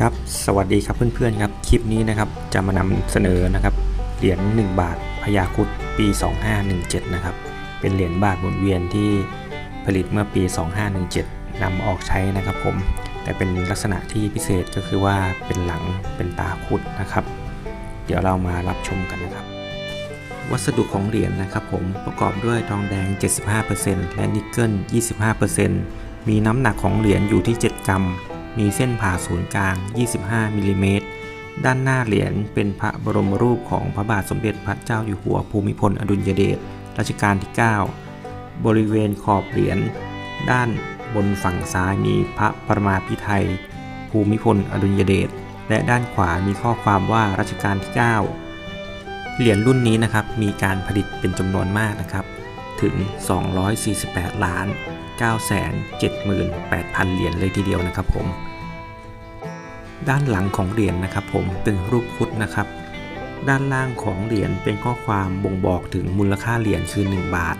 ครับสวัสดีครับเพื่อนๆครับคลิปนี้นะครับจะมานำเสนอนะครับเหรียญ1 บาทพญาคุดปี 2517 นะครับเป็นเหรียญบาทหมุนเวียนที่ผลิตเมื่อปี 2517นำออกใช้นะครับผมแต่เป็นลักษณะที่พิเศษก็คือว่าเป็นหลังเป็นตาคุดนะครับ เดี๋ยวเรามารับชมกันนะครับ วัสดุของเหรียญนะครับผมประกอบด้วยทองแดง 75%และนิกเกิล 25%มีน้ำหนักของเหรียญอยู่ที่ 7 กรัม มีเส้นผ่าศูนย์กลาง 25มิลลิเมตร ด้านหน้าเหรียญเป็นพระบรมรูปของพระบาทสมเด็จพระเจ้าอยู่หัวภูมิพลอดุลยเดชรัชกาลที่ 9 บริเวณขอบเหรียญด้านบนฝั่งซ้ายมีพระประมาพิไทย ภูมิพลอดุลยเดช และด้านขวามีข้อความว่ารัชกาลที่ 9 เหรียญรุ่นนี้นะครับมีการผลิตเป็นจำนวนมากนะครับ ถึง 248 ล้าน 978,000 เหรียญเลยทีเดียวนะครับผม ด้านหลังของเหรียญนะครับผมเป็นรูปคุดนะครับ ด้านล่างของเหรียญเป็นข้อความบ่งบอกถึงมูลค่าเหรียญคือ 1 บาท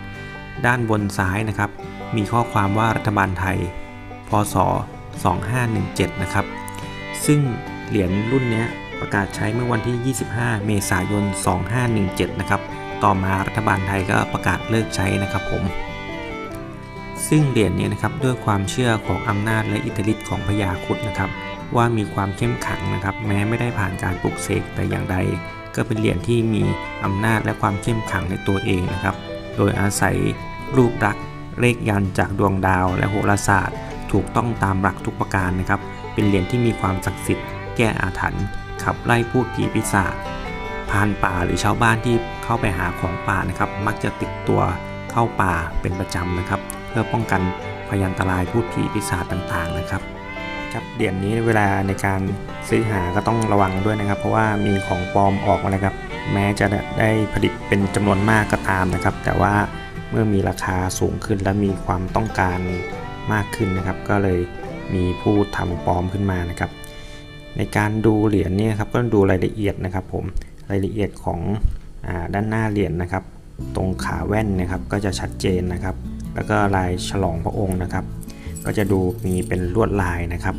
ด้านบนซ้ายนะครับ มีข้อความว่ารัฐบาลไทย พศ 2517 นะครับ ซึ่งเหรียญรุ่นนี้ประกาศใช้เมื่อวันที่ 25 เมษายน 2517 นะครับ ต่อมารัฐบาลไทยก็ประกาศเลิกใช้นะครับผม ซึ่งเหรียญนี้นะครับด้วยความเชื่อของอำนาจและอิทธิฤทธิ์ของพญาครุดนะครับ ว่ามีความเข้มขังนะครับ แม้ไม่ได้ผ่านการปลุกเสกแต่อย่างใด ก็เป็นเหรียญที่มีอำนาจและความเข้มขังในตัวเองนะครับ โดยอาศัยรูปลักษณ์เลขยันจากดวงดาวและโหราศาสตร์ ถูกต้องตามหลักทุกประการนะครับ เป็นเหรียญที่มีความศักดิ์สิทธิ์ แก้อาถรรพ์ขับไล่พูดผีปีศาจพรานป่าหรือชาวบ้านที่เข้าไปหาของป่านะครับ มักจะติดตัวเข้าป่าเป็นประจำนะครับ พื่อป้องกันพยันตรายพูดผีปีศาจต่างๆนะครับครับเหรียญนี้เวลาในการซื้อหาก็ต้องระวังด้วยนะครับ เพราะว่ามีของปลอมออกมาแล้วครับ แม้จะได้ผลิตเป็นจำนวนมากก็ตามนะครับ แต่ว่าเมื่อมีราคาสูงขึ้นและมีความต้องการมากขึ้นนะครับ ก็เลยมีผู้ทำปลอมขึ้นมานะครับ ในการดูเหรียญเนี่ยครับก็ดูรายละเอียดนะครับ ผมรายละเอียดของอด้านหน้าเหรียญนะครับ ตรงขาแว่นนะครับก็จะชัดเจนนะครับ แล้วก็ลายฉลองพระองค์นะครับ ก็จะดูมีเป็นลวดลายนะครับ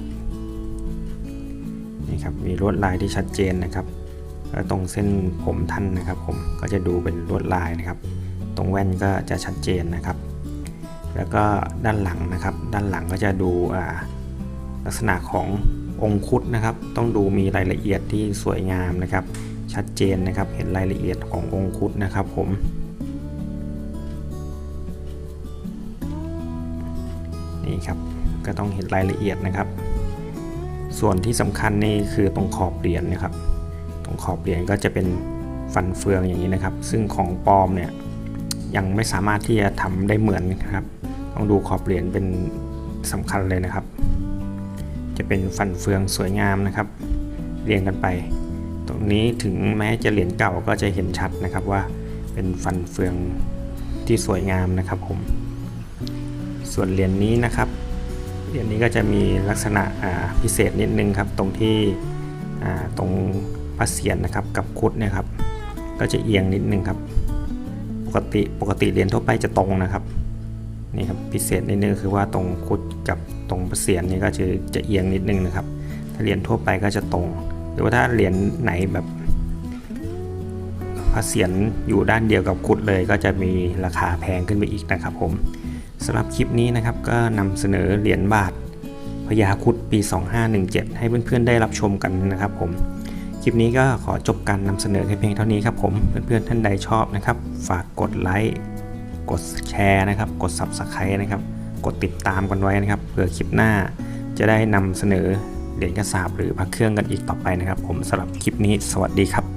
นี่ครับมีลวดลายที่ชัดเจนนะครับแล้วตรงเส้นผมท่านนะครับ ผมก็จะดูเป็นลวดลายนะครับ ตรงแว่นก็จะชัดเจนนะครับ แล้วก็ด้านหลังนะครับ ด้านหลังก็จะดูลักษณะขององคุดนะครับ ต้องดูมีรายละเอียดที่สวยงามนะครับ ชัดเจนนะครับ เห็นรายละเอียดขององคุดนะครับ ผม นี่ครับ ก็ต้องเห็นรายละเอียดนะครับ ส่วนที่สำคัญนี่คือตรงขอบเหรียญนะครับ ตรงขอบเหรียญก็จะเป็นฟันเฟืองอย่างนี้นะครับ ซึ่งของปลอมเนี่ยยังไม่สามารถที่จะทำได้เหมือนนะครับ ต้องดูขอบเหรียญเป็นสำคัญเลยนะครับ จะเป็นฟันเฟืองสวยงามนะครับ เรียงกันไป ตรงนี้ถึงแม้จะเหรียญเก่าก็จะเห็นชัดนะครับว่าเป็นฟันเฟืองที่สวยงามนะครับผม ส่วนเหรียญนี้นะครับเหรียญนี้ก็จะมีลักษณะพิเศษนิดนึงครับ ตรงที่ตรงพระเศียรนะครับกับคุดเนี่ยครับ ก็จะเอียงนิดนึงครับ ปกติปกติเหรียญทั่วไปจะตรงนะครับนี่ครับพิเศษนิดนึงคือว่าตรงคุดกับตรงพระเศียรนี่ก็จะจะเอียงนิดนึงนะครับ ถ้าเหรียญทั่วไปก็จะตรง หรือว่าถ้าเหรียญไหนแบบพระเศียรอยู่ด้านเดียวกับคุดเลยก็จะมีราคาแพงขึ้นไปอีกนะครับผม สำหรับคลิปนี้นะครับก็นำเสนอเหรียญบาทพญาคุดปี 2517 ให้เพื่อนๆได้รับชมกันนะครับผม คลิปนี้ก็ขอจบการนำเสนอแค่เพียงเท่านี้ครับผมเพื่อนๆท่านใดชอบนะครับ ฝากกดไลค์กดแชร์นะครับ กด Subscribe นะครับ กดติดตามกันไว้นะครับเพื่อคลิปหน้าจะได้นำเสนอเหรียญกระสาบหรือพระเครื่องกันอีกต่อไปนะครับ ผมสำหรับคลิปนี้สวัสดีครับ